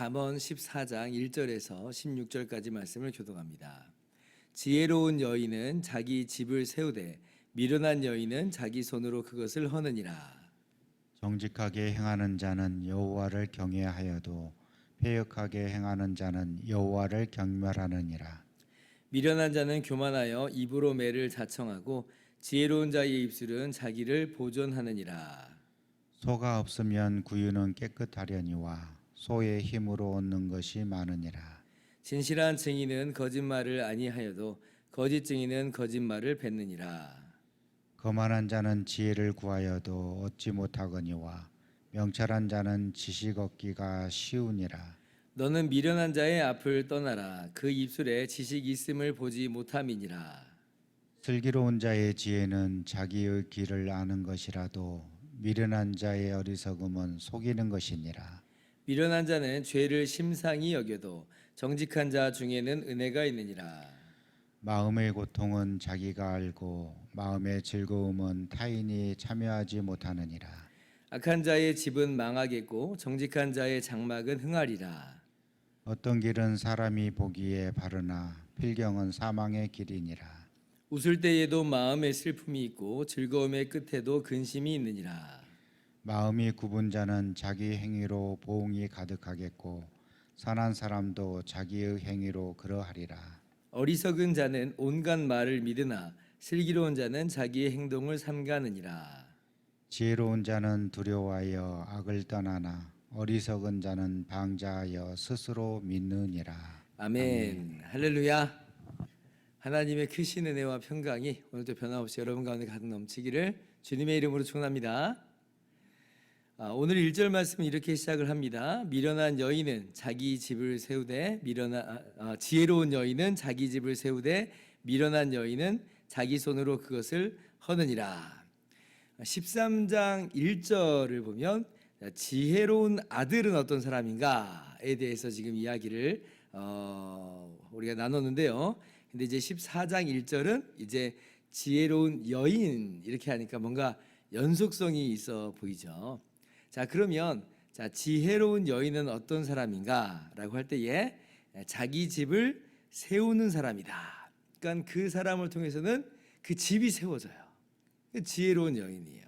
잠언 14장 1절에서 16절까지 말씀을 교독합니다. 지혜로운 여인은 자기 집을 세우되 미련한 여인은 자기 손으로 그것을 허느니라. 정직하게 행하는 자는 여호와를 경외하여도 패역하게 행하는 자는 여호와를 경멸하느니라. 미련한 자는 교만하여 입으로 매를 자청하고 지혜로운 자의 입술은 자기를 보존하느니라. 소가 없으면 구유는 깨끗하려니와 소의 힘으로 얻는 것이 많으니라. 진실한 증인은 거짓말을 아니하여도 거짓 증인은 거짓말을 뱉느니라. 거만한 자는 지혜를 구하여도 얻지 못하거니와 명철한 자는 지식 얻기가 쉬우니라. 너는 미련한 자의 앞을 떠나라. 그 입술에 지식 있음을 보지 못함이니라. 슬기로운 자의 지혜는 자기의 길을 아는 것이라도 미련한 자의 어리석음은 속이는 것이니라. 미련한 자는 죄를 심상히 여겨도 정직한 자 중에는 은혜가 있느니라. 마음의 고통은 자기가 알고 마음의 즐거움은 타인이 참여하지 못하느니라. 악한 자의 집은 망하겠고 정직한 자의 장막은 흥하리라. 어떤 길은 사람이 보기에 바르나 필경은 사망의 길이니라. 웃을 때에도 마음에 슬픔이 있고 즐거움의 끝에도 근심이 있느니라. 마음이 굽은 자는 자기 행위로 보응이 가득하겠고 선한 사람도 자기의 행위로 그러하리라. 어리석은 자는 온갖 말을 믿으나 슬기로운 자는 자기의 행동을 삼가느니라. 지혜로운 자는 두려워하여 악을 떠나나 어리석은 자는 방자하여 스스로 믿느니라. 아멘. 할렐루야. 하나님의 크신 은혜와 평강이 오늘도 변함없이 여러분 가운데 가득 넘치기를 주님의 이름으로 축원합니다. 아, 오늘 1절 말씀은 이렇게 시작을 합니다. 미련한 여인은 자기 집을 세우되 미련한 아, 아, 지혜로운 여인은 자기 집을 세우되 미련한 여인은 자기 손으로 그것을 허느니라. 13장 1절을 보면 지혜로운 아들은 어떤 사람인가에 대해서 지금 이야기를 어, 우리가 나눴는데요. 근데 이제 14장 1절은 이제 지혜로운 여인 이렇게 하니까 뭔가 연속성이 있어 보이죠. 자, 그러면 자, 지혜로운 여인은 어떤 사람인가라고 할 때에 자기 집을 세우는 사람이다. 그러니까 그 사람을 통해서는 그 집이 세워져요. 지혜로운 여인이에요.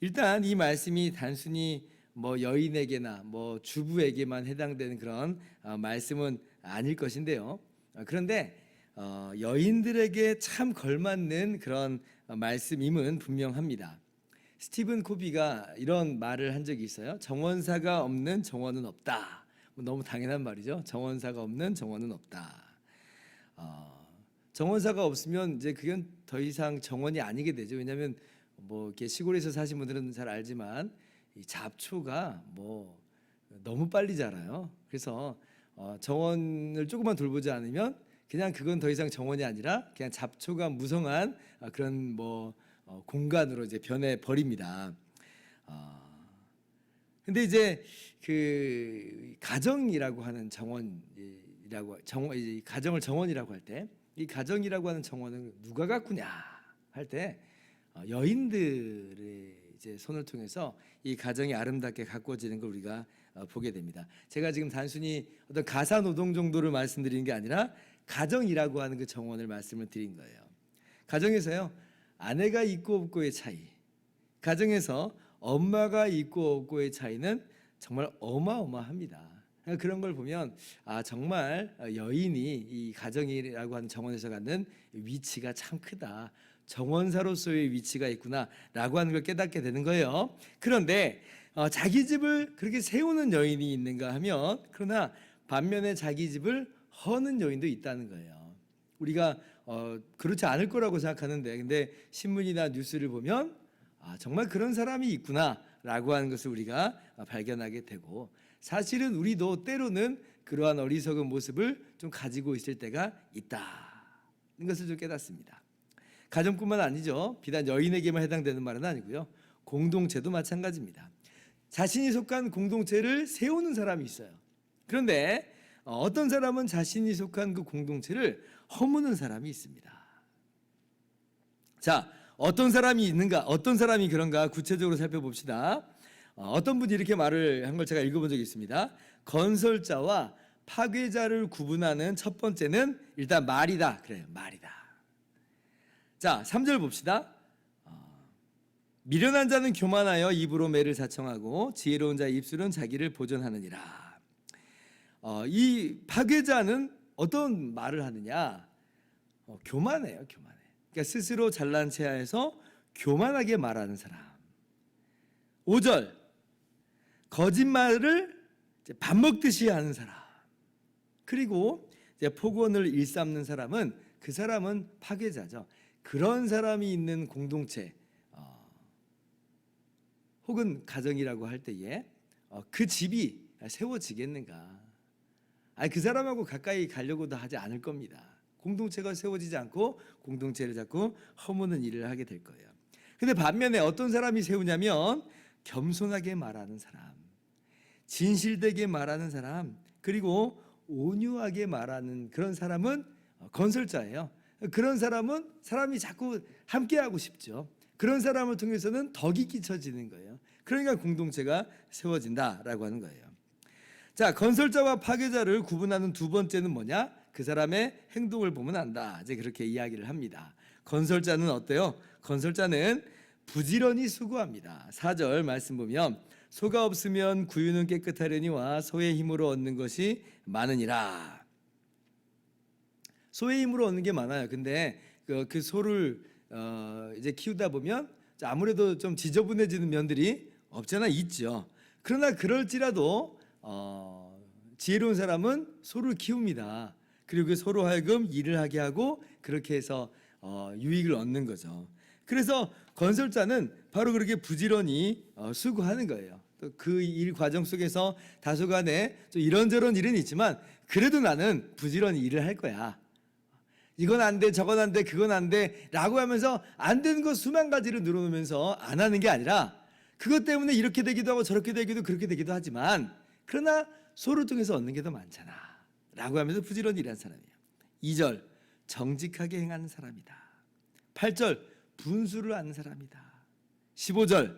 일단 이 말씀이 단순히 뭐 여인에게나 뭐 주부에게만 해당되는 그런 어, 말씀은 아닐 것인데요. 어, 그런데 어, 여인들에게 참 걸맞는 그런 어, 말씀임은 분명합니다. 스티븐 코비가 이런 말을 한 적이 있어요. 정원사가 없는 정원은 없다. 뭐 너무 당연한 말이죠. 정원사가 없는 정원은 없다. 어, 정원사가 없으면 이제 그건 더 이상 정원이 아니게 되죠. 왜냐하면 뭐 이렇게 시골에서 사신 분들은 잘 알지만 이 잡초가 뭐 너무 빨리 자라요. 그래서 어, 정원을 조금만 돌보지 않으면 그냥 그건 더 이상 정원이 아니라 그냥 잡초가 무성한 어, 그런 뭐 어, 공간으로 이제 변해 버립니다. 어, 근데 이제 그 가정이라고 하는 정원이라고 정이 가정을 정원이라고 할 때 이 가정이라고 하는 정원은 누가 가꾸냐 할때 어, 여인들의 이제 손을 통해서 이 가정이 아름답게 가꾸어지는 걸 우리가 어, 보게 됩니다. 제가 지금 단순히 어떤 가사 노동 정도를 말씀드리는 게 아니라 가정이라고 하는 그 정원을 말씀을 드린 거예요. 가정에서요 아내가 있고 없고의 차이, 가정에서 엄마가 있고 없고의 차이는 정말 어마어마합니다. 그런 걸 보면 아 정말 여인이 이 가정이라고 하는 정원에서 갖는 위치가 참 크다. 정원사로서의 위치가 있구나라고 하는 걸 깨닫게 되는 거예요. 그런데 어, 자기 집을 그렇게 세우는 여인이 있는가 하면 그러나 반면에 자기 집을 허는 여인도 있다는 거예요. 우리가 어, 그렇지 않을 거라고 생각하는데 근데 신문이나 뉴스를 보면 아, 정말 그런 사람이 있구나라고 하는 것을 우리가 발견하게 되고 사실은 우리도 때로는 그러한 어리석은 모습을 좀 가지고 있을 때가 있다는 것을 좀 깨닫습니다. 가정뿐만 아니죠. 비단 여인에게만 해당되는 말은 아니고요. 공동체도 마찬가지입니다. 자신이 속한 공동체를 세우는 사람이 있어요. 그런데 어, 어떤 사람은 자신이 속한 그 공동체를 허무는 사람이 있습니다. 자, 어떤 사람이 있는가, 어떤 사람이 그런가 구체적으로 살펴봅시다. 어, 어떤 분이 이렇게 말을 한 걸 제가 읽어본 적이 있습니다. 건설자와 파괴자를 구분하는 첫 번째는 일단 말이다. 그래요, 말이다. 자, 3절 봅시다. 어, 미련한 자는 교만하여 입으로 매를 자청하고 지혜로운 자의 입술은 자기를 보존하느니라. 어, 이 파괴자는 어떤 말을 하느냐? 어, 교만해요, 교만해. 그러니까 스스로 잘난 체하에서 교만하게 말하는 사람. 5절 거짓말을 밥 먹듯이 하는 사람. 그리고 이제 폭언을 일삼는 사람은 그 사람은 파괴자죠. 그런 사람이 있는 공동체 어, 혹은 가정이라고 할 때에 어, 그 집이 세워지겠는가? 아니 그 사람하고 가까이 가려고도 하지 않을 겁니다. 공동체가 세워지지 않고 공동체를 자꾸 허무는 일을 하게 될 거예요. 근데 반면에 어떤 사람이 세우냐면 겸손하게 말하는 사람, 진실되게 말하는 사람, 그리고 온유하게 말하는 그런 사람은 건설자예요. 그런 사람은 사람이 자꾸 함께하고 싶죠. 그런 사람을 통해서는 덕이 끼쳐지는 거예요. 그러니까 공동체가 세워진다라고 하는 거예요. 자, 건설자와 파괴자를 구분하는 두 번째는 뭐냐? 그 사람의 행동을 보면 안다. 이제 그렇게 이야기를 합니다. 건설자는 어때요? 건설자는 부지런히 수고합니다. 4절 말씀 보면 소가 없으면 구유는 깨끗하려니와 소의 힘으로 얻는 것이 많으니라. 소의 힘으로 얻는 게 많아요. 근데 그, 그 소를 어, 이제 키우다 보면 아무래도 좀 지저분해지는 면들이 없잖아 있죠. 그러나 그럴지라도 어, 지혜로운 사람은 소를 키웁니다. 그리고 그 소로 하여금 일을 하게 하고 그렇게 해서 어, 유익을 얻는 거죠. 그래서 건설자는 바로 그렇게 부지런히 어, 수고하는 거예요. 또그일 과정 속에서 다소간에 좀 이런저런 일은 있지만 그래도 나는 부지런히 일을 할 거야. 이건 안 돼, 저건 안 돼, 그건 안 돼, 라고 하면서 안 되는 거 수만 가지를 늘어놓으면서 안 하는 게 아니라 그것 때문에 이렇게 되기도 하고 저렇게 되기도 그렇게 되기도 하지만 그러나 소를 통해서 얻는 게 더 많잖아. 라고 하면서 부지런히 일하는 사람이에요. 2절, 정직하게 행하는 사람이다. 8절, 분수를 아는 사람이다. 15절,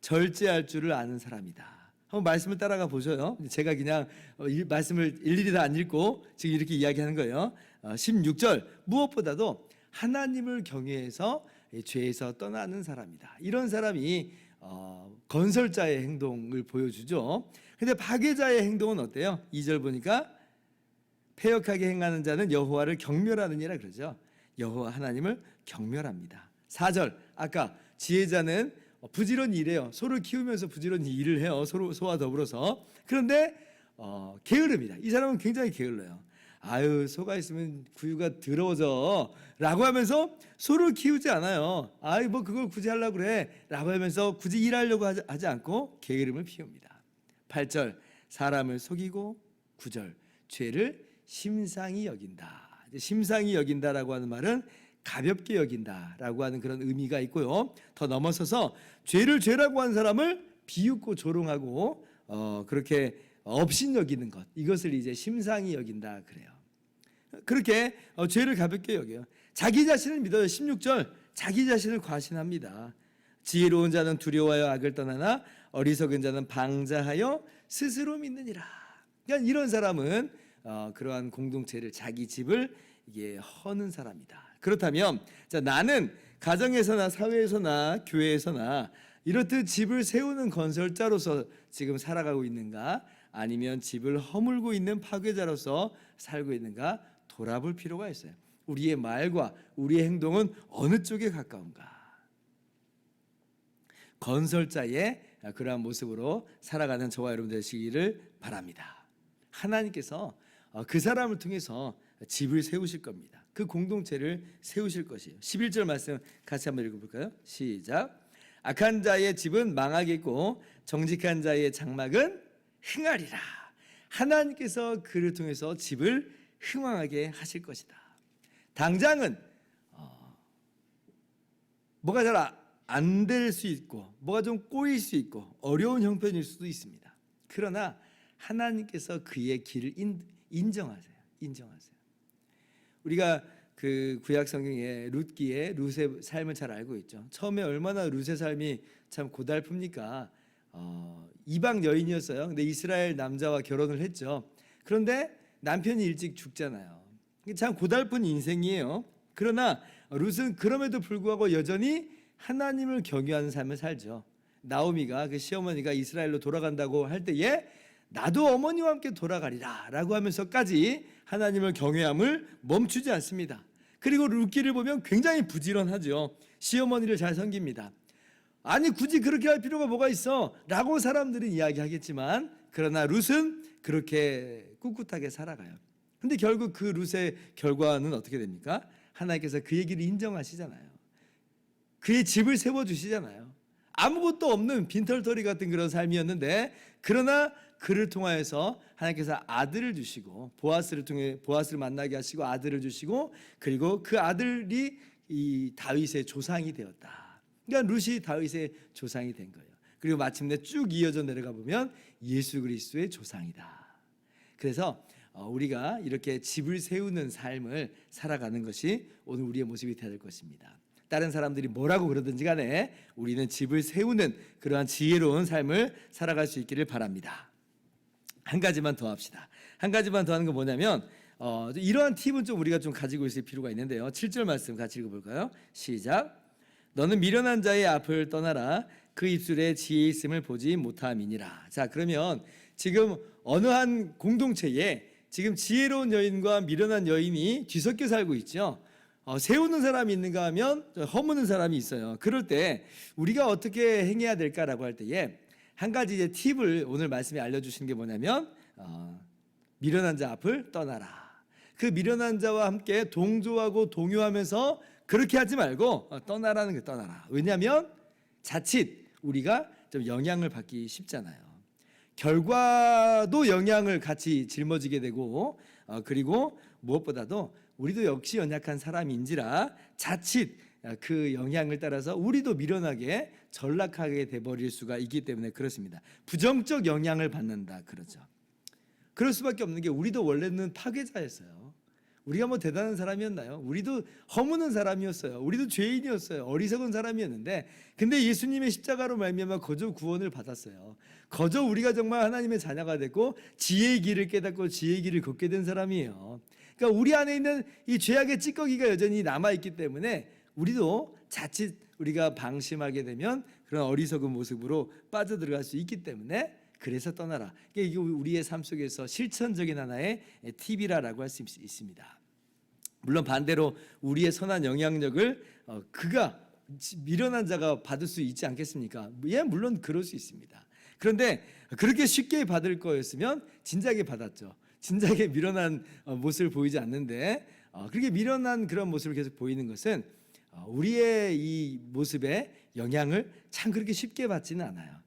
절제할 줄을 아는 사람이다. 한번 말씀을 따라가 보셔요. 제가 그냥 어, 일- 말씀을 일일이 다 안 읽고 지금 이렇게 이야기하는 거예요. 어, 16절, 무엇보다도 하나님을 경외해서 이 죄에서 떠나는 사람이다. 이런 사람이 어, 건설자의 행동을 보여주죠. 근데 파괴자의 행동은 어때요? 2절 보니까 폐역하게 행하는 자는 여호와를 경멸하느니라 그러죠. 여호와 하나님을 경멸합니다. 4절 아까 지혜자는 부지런히 일해요. 소를 키우면서 부지런히 일을 해요. 소와 더불어서. 그런데 어, 게으릅니다. 이 사람은 굉장히 게을러요. 아유 소가 있으면 구유가 더러워져 라고 하면서 소를 키우지 않아요. 아이 뭐 그걸 굳이 하려고 그래 라고 하면서 굳이 일하려고 하지, 하지 않고 게으름을 피웁니다. 8절 사람을 속이고 9절 죄를 심상히 여긴다. 심상히 여긴다라고 하는 말은 가볍게 여긴다라고 하는 그런 의미가 있고요. 더 넘어서서 죄를 죄라고 하는 사람을 비웃고 조롱하고 어, 그렇게 업신 여기는 것 이것을 이제 심상히 여긴다 그래요. 그렇게 어, 죄를 가볍게 여겨요. 자기 자신을 믿어요. 16절 자기 자신을 과신합니다. 지혜로운 자는 두려워하여 악을 떠나나 어리석은 자는 방자하여 스스로 믿느니라. 그러니까 이런 사람은 어, 그러한 공동체를 자기 집을 이게 허는 사람이다. 그렇다면 자, 나는 가정에서나 사회에서나 교회에서나 이렇듯 집을 세우는 건설자로서 지금 살아가고 있는가 아니면 집을 허물고 있는 파괴자로서 살고 있는가 돌아볼 필요가 있어요. 우리의 말과 우리의 행동은 어느 쪽에 가까운가? 건설자의 그러한 모습으로 살아가는 저와 여러분 되시기를 바랍니다. 하나님께서 어, 그 사람을 통해서 집을 세우실 겁니다. 그 공동체를 세우실 것이에요. 11절 말씀 같이 한번 읽어볼까요? 시작. 악한 자의 집은 망하겠고 정직한 자의 장막은 흥하리라. 하나님께서 그를 통해서 집을 흥왕하게 하실 것이다. 당장은 어, 뭐가 잘 안 될 수 있고 뭐가 좀 꼬일 수 있고 어려운 형편일 수도 있습니다. 그러나 하나님께서 그의 길을 인, 인정하세요. 인정하세요. 우리가 그 구약 성경에 룻기의 룻의 삶을 잘 알고 있죠. 처음에 얼마나 룻의 삶이 참 고달픕니까? 어, 이방 여인이었어요. 근데 이스라엘 남자와 결혼을 했죠. 그런데 남편이 일찍 죽잖아요. 참 고달픈 인생이에요. 그러나 룻은 그럼에도 불구하고 여전히 하나님을 경유하는 삶을 살죠. 나오미가 그 시어머니가 이스라엘로 돌아간다고 할 때에 나도 어머니와 함께 돌아가리라 라고 하면서까지 하나님을 경외함을 멈추지 않습니다. 그리고 룻기를 보면 굉장히 부지런하죠. 시어머니를 잘 섬깁니다. 아니 굳이 그렇게 할 필요가 뭐가 있어?라고 사람들은 이야기하겠지만 그러나 룻은 그렇게 꿋꿋하게 살아가요. 근데 결국 그 룻의 결과는 어떻게 됩니까? 하나님께서 그 얘기를 인정하시잖아요. 그의 집을 세워 주시잖아요. 아무것도 없는 빈털터리 같은 그런 삶이었는데 그러나 그를 통하여서 하나님께서 아들을 주시고 보아스를 통해 보아스를 만나게 하시고 아들을 주시고 그리고 그 아들이 이 다윗의 조상이 되었다. 그러니까 루시 다윗의 조상이 된 거예요. 그리고 마침내 쭉 이어져 내려가 보면 예수 그리스도의 조상이다. 그래서 어, 우리가 이렇게 집을 세우는 삶을 살아가는 것이 오늘 우리의 모습이 되어야 될 것입니다. 다른 사람들이 뭐라고 그러든지 간에 우리는 집을 세우는 그러한 지혜로운 삶을 살아갈 수 있기를 바랍니다. 한 가지만 더 합시다. 한 가지만 더 하는 건 뭐냐면 어, 이러한 팁은 좀 우리가 좀 가지고 있을 필요가 있는데요. 7절 말씀 같이 읽어볼까요? 시작. 너는 미련한 자의 앞을 떠나라. 그 입술에 지혜 있음을 보지 못함이니라. 자, 그러면 지금 어느 한 공동체에 지금 지혜로운 여인과 미련한 여인이 뒤섞여 살고 있죠. 어, 세우는 사람이 있는가 하면 허무는 사람이 있어요. 그럴 때 우리가 어떻게 행해야 될까라고 할 때에 한 가지 이제 팁을 오늘 말씀에 알려주신 게 뭐냐면 어, 미련한 자 앞을 떠나라. 그 미련한 자와 함께 동조하고 동요하면서 그렇게 하지 말고 어, 떠나라는 게 떠나라. 왜냐하면 자칫 우리가 좀 영향을 받기 쉽잖아요. 결과도 영향을 같이 짊어지게 되고 어, 그리고 무엇보다도 우리도 역시 연약한 사람인지라 자칫 어, 그 영향을 따라서 우리도 미련하게 전락하게 돼 버릴 수가 있기 때문에 그렇습니다. 부정적 영향을 받는다 그러죠. 그럴 수밖에 없는 게 우리도 원래는 파괴자였어요. 우리가 뭐 대단한 사람이었나요? 우리도 허무는 사람이었어요. 우리도 죄인이었어요. 어리석은 사람이었는데 근데 예수님의 십자가로 말미암아 거저 구원을 받았어요. 거저 우리가 정말 하나님의 자녀가 됐고 지혜의 길을 깨닫고 지혜의 길을 걷게 된 사람이에요. 그러니까 우리 안에 있는 이 죄악의 찌꺼기가 여전히 남아 있기 때문에 우리도 자칫 우리가 방심하게 되면 그런 어리석은 모습으로 빠져들어갈 수 있기 때문에 그래서 떠나라. 이게 우리의 삶 속에서 실천적인 하나의 팁이라라고 할 수 있습니다. 물론 반대로 우리의 선한 영향력을 어, 그가 미련한 자가 받을 수 있지 않겠습니까? 예, 물론 그럴 수 있습니다. 그런데 그렇게 쉽게 받을 거였으면 진작에 받았죠. 진작에 미련한 어, 모습을 보이지 않는데 어, 그렇게 미련한 그런 모습을 계속 보이는 것은 어, 우리의 이 모습에 영향을 참 그렇게 쉽게 받지는 않아요.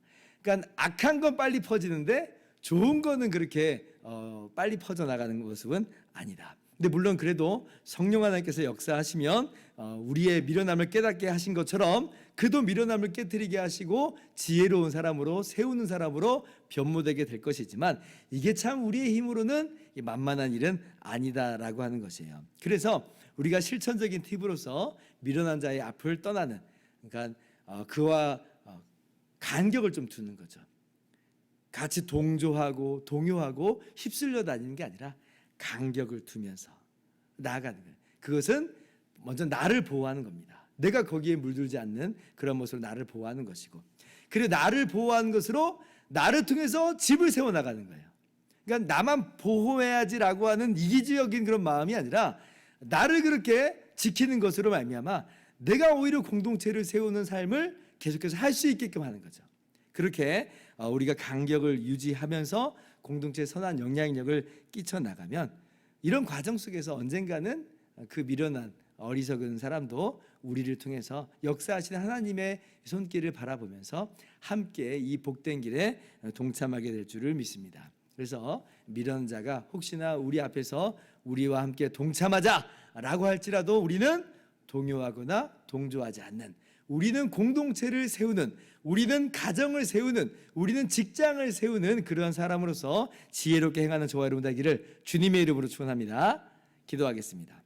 그러니까 악한 건 빨리 퍼지는데 좋은 거는 그렇게 어, 빨리 퍼져 나가는 모습은 아니다. 근데 물론 그래도 성령 하나님께서 역사하시면 어, 우리의 미련함을 깨닫게 하신 것처럼 그도 미련함을 깨뜨리게 하시고 지혜로운 사람으로 세우는 사람으로 변모되게 될 것이지만 이게 참 우리의 힘으로는 만만한 일은 아니다라고 하는 것이에요. 그래서 우리가 실천적인 팁으로서 미련한 자의 앞을 떠나는 그러니까 어, 그와 어, 간격을 좀 두는 거죠. 같이 동조하고 동요하고 휩쓸려 다니는 게 아니라 간격을 두면서 나아가는 거예요. 그것은 먼저 나를 보호하는 겁니다. 내가 거기에 물들지 않는 그런 모습으로 나를 보호하는 것이고, 그리고 나를 보호하는 것으로 나를 통해서 집을 세워 나가는 거예요. 그러니까 나만 보호해야지라고 하는 이기주의적인 그런 마음이 아니라 나를 그렇게 지키는 것으로 말미암아 내가 오히려 공동체를 세우는 삶을 계속해서 할 수 있게끔 하는 거죠. 그렇게 어, 우리가 간격을 유지하면서 공동체에 선한 영향력을 끼쳐 나가면 이런 과정 속에서 언젠가는 그 미련한 어리석은 사람도 우리를 통해서 역사하시는 하나님의 손길을 바라보면서 함께 이 복된 길에 동참하게 될 줄을 믿습니다. 그래서 미련한 자가 혹시나 우리 앞에서 우리와 함께 동참하자라고 할지라도 우리는 동요하거나 동조하지 않는 우리는 공동체를 세우는 우리는 가정을 세우는 우리는 직장을 세우는 그러한 사람으로서 지혜롭게 행하는 저와 여러분 되기를 주님의 이름으로 축원합니다. 기도하겠습니다.